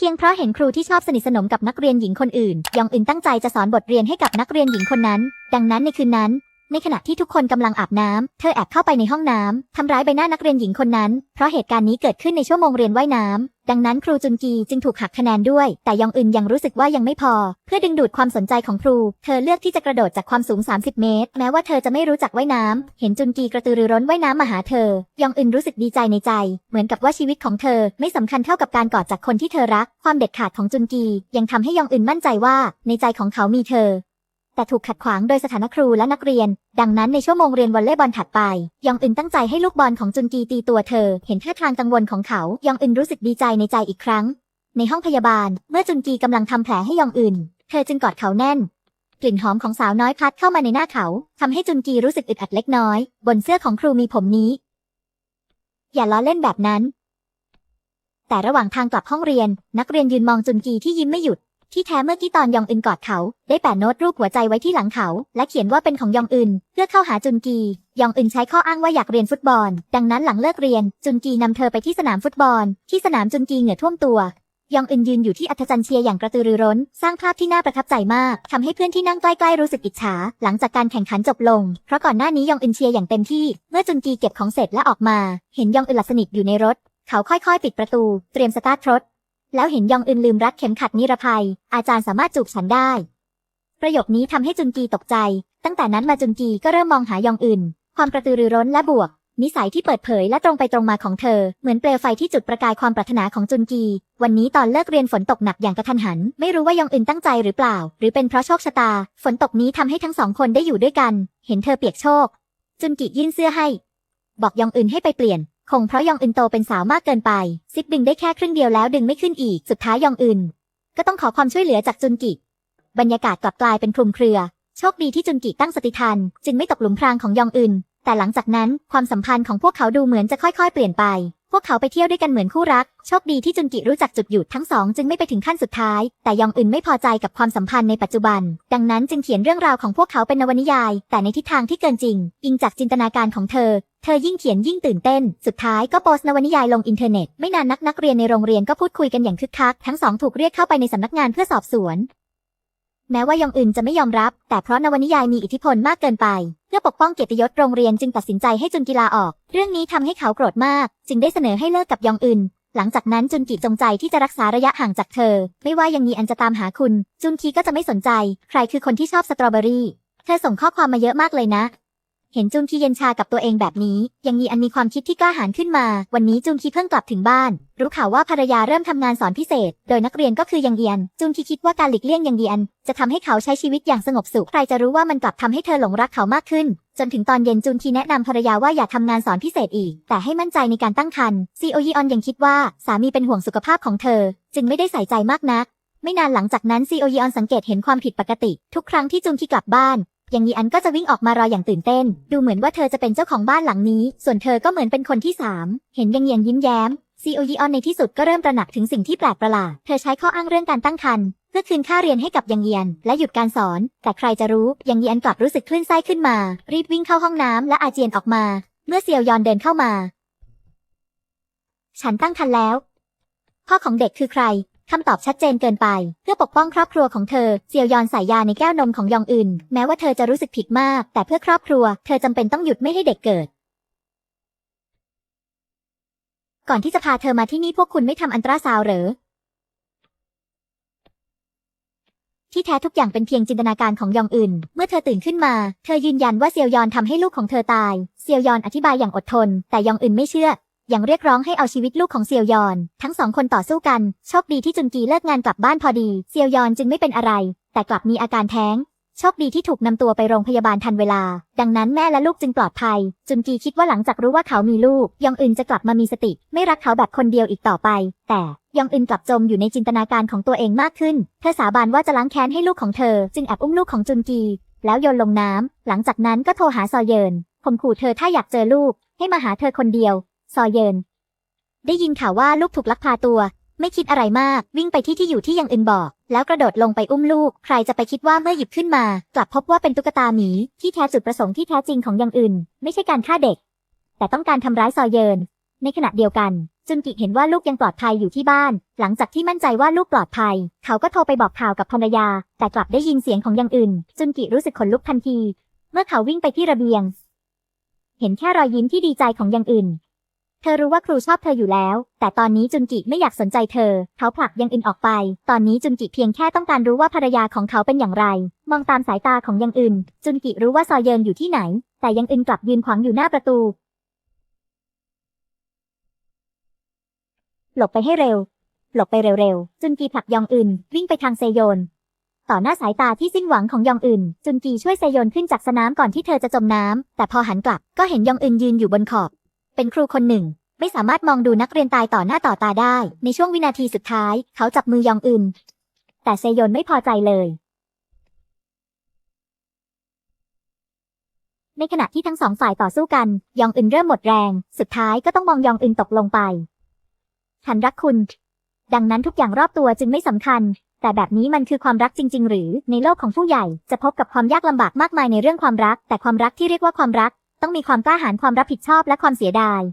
เพียงเพราะเห็นครูที่ชอบสนิทสนมกับนักเรียนหญิงคนอื่น ยองอึนตั้งใจจะสอนบทเรียนให้กับนักเรียนหญิงคนนั้น ดังนั้นในคืนนั้น ในขณะที่ทุกคนกำลังอาบน้ำ เธอแอบเข้าไปในห้องน้ำ ทำร้ายใบหน้านักเรียนหญิงคนนั้น เพราะเหตุการณ์นี้เกิดขึ้นในชั่วโมงเรียนว่ายน้ำ ดังนั้นครูจุนกีจึงถูกหักคะแนนด้วย แต่ยองอึนยังรู้สึกว่ายังไม่พอ เพื่อดึงดูดความสนใจของครู เธอเลือกที่จะกระโดดจากความสูง 30 เมตร แม้ว่าเธอจะไม่รู้จักว่ายน้ำ เห็นจุนกีกระตือรือร้นว่ายน้ำมาหาเธอ ยองอึนรู้สึกดีใจในใจ เหมือนกับว่าชีวิตของเธอไม่สำคัญเท่ากับการกอดจากคนที่เธอรัก ความเด็ดขาดของจุนกี ยังทำให้ยองอึนมั่นใจว่า ในใจของเขามีเธอ แต่ถูกขัดขวางโดยสถานครูและนักเรียน ดังนั้นในชั่วโมงเรียนวอลเลย์บอลถัดไป ยองอึนตั้งใจให้ลูกบอลของจุนกีตีตัวเธอ เห็นท่าทางกังวลของเขา ยองอึนรู้สึกดีใจในใจอีกครั้ง ในห้องพยาบาล เมื่อจุนกีกำลังทำแผลให้ยองอึน เธอจึงกอดเขาแน่น กลิ่นหอมของสาวน้อยพัดเข้ามาในหน้าเขาทำให้จุนกีรู้สึกอึดอัดเล็กน้อย บนเสื้อของครูมีผมนี้ อย่าล้อเล่นแบบนั้น แต่ระหว่างทางกลับห้องเรียน นักเรียนยืนมองจุนกีที่ยิ้มไม่หยุด ที่แท้เมื่อกี้ตอนยองอึนกอดเขา ได้แปะโน้ตรูปหัวใจไว้ที่หลังเขา และเขียนว่าเป็นของยองอึนเพื่อเข้าหาจุนกี ยองอึนใช้ข้ออ้างว่าอยากเรียนฟุตบอล ดังนั้นหลังเลิกเรียน จุนกีนำเธอไปที่สนามฟุตบอล ที่สนามจุนกีเหงื่อท่วมตัวยองอึนยืนอยู่ที่อัธจันเชียอย่างกระตือรือร้น สร้างภาพที่น่าประทับใจมากทำให้เพื่อนที่นั่งใกล้ๆรู้สึกอิจฉา หลังจากการแข่งขันจบลง เพราะก่อนหน้านี้ยองอึนเชียร์อย่างเต็มที่ เมื่อจุนกีเก็บของเสร็จและออกมา เห็นยองอึนหลับสนิทอยู่ในรถ เขาค่อยๆ ปิดประตู เตรียมสตาร์ทรถ แล้วเห็นยองอึนลืมรัดเข็มขัดนิรภัย อาจารย์สามารถจูบฉันได้ ประโยคนี้ทำให้จุนกีตกใจ ตั้งแต่นั้นมาจุนกีก็เริ่มมองหายองอึนความกระตือรือร้นและบวก นิสัยที่เปิดเผยและตรงไปตรงมาของเธอ เหมือนเปลวไฟที่จุดประกายความปรารถนาของจุนกี วันนี้ตอนเลิกเรียนฝนตกหนักอย่างกระทันหัน ไม่รู้ว่ายองอึนตั้งใจหรือเปล่า หรือเป็นเพราะโชคชะตา ฝนตกนี้ทำให้ทั้งสองคนได้อยู่ด้วยกัน เห็นเธอเปียกโชก จุนกียื่นเสื้อให้ บอกยองอึนให้ไปเปลี่ยน คงเพราะยองอึนโตเป็นสาวมากเกินไป ซิปดึงได้แค่ครึ่งเดียวแล้วดึงไม่ขึ้นอีก สุดท้ายยองอึน ก็ต้องขอความช่วยเหลือจากจุนกิ บรรยากาศกลับกลายเป็นคลุมเครือ โชคดีที่จุนกิตั้งสติทัน จึงไม่ตกหลุมพรางของยองอึน แต่หลังจากนั้นความสัมพันธ์ของพวกเขาดูเหมือนจะค่อยๆ เปลี่ยนไป พวกเขาไปเที่ยวด้วยกันเหมือนคู่รัก โชคดีที่จุนกิรู้จักจุดหยุดทั้งสองจึงไม่ไปถึงขั้นสุดท้าย แต่ยองอึนไม่พอใจกับความสัมพันธ์ในปัจจุบัน ดังนั้นจึงเขียนเรื่องราวของพวกเขาเป็นนวนิยาย แต่ในทิศทางที่เกินจริง อิงจากจินตนาการของเธอ เธอยิ่งเขียนยิ่งตื่นเต้น สุดท้ายก็โพสต์นวนิยายลงอินเทอร์เน็ต ไม่นานนักนักเรียนในโรงเรียนก็พูดคุยกันอย่างคึกคัก ทั้งสองถูกเรียกเข้าไปในสำนักงานเพื่อสอบสวน แม้ว่ายองอึนจะไม่ยอมรับ แต่เพราะนวนิยายมีอิทธิพลมากเกินไป เพื่อปกป้องเกียรติยศโรงเรียนจึงตัดสินใจให้จุนกีลาออก เรื่องนี้ทำให้เขาโกรธมาก จึงได้เสนอให้เลิกกับยองอึน หลังจากนั้นจุนกีจงใจที่จะรักษาระยะห่างจากเธอ ไม่ว่ายังมีอันจะตามหาคุณ จุนกีก็จะไม่สนใจ ใครคือคนที่ชอบสตรอเบอรี่ เธอส่งข้อความมาเยอะมากเลยนะ เห็นจุนคีเย็นชากับตัวเองแบบนี้ ยังมีอันมีความคิดที่กล้าหาญขึ้นมา วันนี้จุนคีเพิ่งกลับถึงบ้าน รู้ข่าวว่าภรรยาเริ่มทำงานสอนพิเศษ โดยนักเรียนก็คือยังเยียน จุนคีคิดว่าการหลีกเลี่ยงยังเยียน จะทำให้เขาใช้ชีวิตอย่างสงบสุขใครจะรู้ว่ามันกลับทำให้เธอหลงรักเขามากขึ้น จนถึงตอนเย็นจุนคีแนะนำภรรยาว่าอย่าทำงานสอนพิเศษอีก แต่ให้มั่นใจในการตั้งครรภ์ซีโอยีออนยังคิดว่าสามีเป็นห่วงสุขภาพของเธอ จึงไม่ได้ใส่ใจมากนักไม่นานหลังจากนั้นซีโอยีออนสังเกตเห็นความผิดปกติ ทุกครั้งที่จุนคีกลับบ้าน อย่างยีอันก็จะวิ่งออกมารออย่างตื่นเต้น ดูเหมือนว่าเธอจะเป็นเจ้าของบ้านหลังนี้ ส่วนเธอก็เหมือนเป็นคนที่สามเห็นยังเยียนยิ้มแย้มซีโอยีออนในที่สุดก็เริ่มตระหนักถึงสิ่งที่แปลกประหลาด เธอใช้ข้ออ้างเรื่องการตั้งครรภ์เพื่อคืนค่าเรียนให้กับยังเยียน และหยุดการสอน แต่ใครจะรู้ยังเยียนกลับรู้สึกคลื่นไส้ขึ้นมา รีบวิ่งเข้าห้องน้ำและอาเจียนออกมา เมื่อเซียวยอนเดินเข้ามา ฉันตั้งครรภ์แล้ว พ่อของเด็กคือใคร คำตอบชัดเจนเกินไป เพื่อปกป้องครอบครัวของเธอเซียวยอนใส่ยาในแก้วนมของยองอึนแม้ว่าเธอจะรู้สึกผิดมาก แต่เพื่อครอบครัว เธอจำเป็นต้องหยุดไม่ให้เด็กเกิด ก่อนที่จะพาเธอมาที่นี่พวกคุณไม่ทำอันตราซาวเหรอที่แท้ทุกอย่างเป็นเพียงจินตนาการของยองอึน เมื่อเธอตื่นขึ้นมา เธอยืนยันว่าเซียวยอนทำให้ลูกของเธอตาย เซียวยอนอธิบายอย่างอดทน แต่ยองอึนไม่เชื่อ ยังเรียกร้องให้เอาชีวิตลูกของเซียวยอน ทั้งสองคนต่อสู้กัน โชคดีที่จุนกีเลิกงานกลับบ้านพอดี เซียวยอนจึงไม่เป็นอะไร แต่กลับมีอาการแท้ง โชคดีที่ถูกนำตัวไปโรงพยาบาลทันเวลา ดังนั้นแม่และลูกจึงปลอดภัย จุนกีคิดว่าหลังจากรู้ว่าเขามีลูก ยองอึนจะกลับมามีสติ ไม่รักเขาแบบคนเดียวอีกต่อไป แต่ยองอึนกลับจมอยู่ในจินตนาการของตัวเองมากขึ้น เธอสาบานว่าจะล้างแค้นให้ลูกของเธอ จึงแอบอุ้มลูกของจุนกี แล้วโยนลงน้ำหลังจากนั้นก็โทรหาซอเยินข่มขู่เธอถ้าอยากเจอลูก ให้มาหาเธอคนเดียว ซอเยิน ได้ยินข่าวว่าลูกถูกลักพาตัว ไม่คิดอะไรมาก วิ่งไปที่ที่อยู่ที่ยังอึนบอก แล้วกระโดดลงไปอุ้มลูก ใครจะไปคิดว่าเมื่อหยิบขึ้นมา กลับพบว่าเป็นตุ๊กตาหมี ที่แท้จุดประสงค์ที่แท้จริงของยังอึนไม่ใช่การฆ่าเด็ก แต่ต้องการทำร้ายซอเยิน ในขณะเดียวกันจุนกิเห็นว่าลูกยังปลอดภัยอยู่ที่บ้าน หลังจากที่มั่นใจว่าลูกปลอดภัย เขาก็โทรไปบอกข่าวกับภรรยา แต่กลับได้ยินเสียงของยังอื่น จุนกิรู้สึกขนลุกทันที เมื่อเขาวิ่งไปที่ระเบียง เห็นแค่รอยยิ้มที่ดีใจของยังอื่น เธอรู้ว่าครูชอบเธออยู่แล้ว แต่ตอนนี้จุนกิไม่อยากสนใจเธอ เขาผลักยังอื่นออกไป ตอนนี้จุนกิเพียงแค่ต้องการรู้ว่าภรรยาของเขาเป็นอย่างไร มองตามสายตาของยังอื่นจุนกิรู้ว่าซอยเยินอยู่ที่ไหน แต่ยังอื่นกลับยืนขวางอยู่หน้าประตู หลบไปให้เร็ว หลบไปเร็วๆ จุนกีผลักยองอึนวิ่งไปทางเซโยน ต่อหน้าสายตาที่สิ้นหวังของยองอึน จุนกีช่วยเซโยนขึ้นจากสนามก่อนที่เธอจะจมน้ำแต่พอหันกลับก็เห็นยองอึนยืนอยู่บนขอบ เป็นครูคนหนึ่ง ไม่สามารถมองดูนักเรียนตายต่อหน้าต่อตาได้ ในช่วงวินาทีสุดท้าย เขาจับมือยองอึนแต่เซโยนไม่พอใจเลย ในขณะที่ทั้งสองฝ่ายต่อสู้กัน ยองอึนเริ่มหมดแรง สุดท้ายก็ต้องมองยองอึนตกลงไปฉันรักคุณ ดังนั้นทุกอย่างรอบตัวจึงไม่สำคัญ แต่แบบนี้มันคือความรักจริง ๆ หรือในโลกของผู้ใหญ่จะพบกับความยากลำบากมากมายในเรื่องความรัก แต่ความรักที่เรียกว่าความรัก ต้องมีความกล้าหาญความรับผิดชอบและความเสียดาย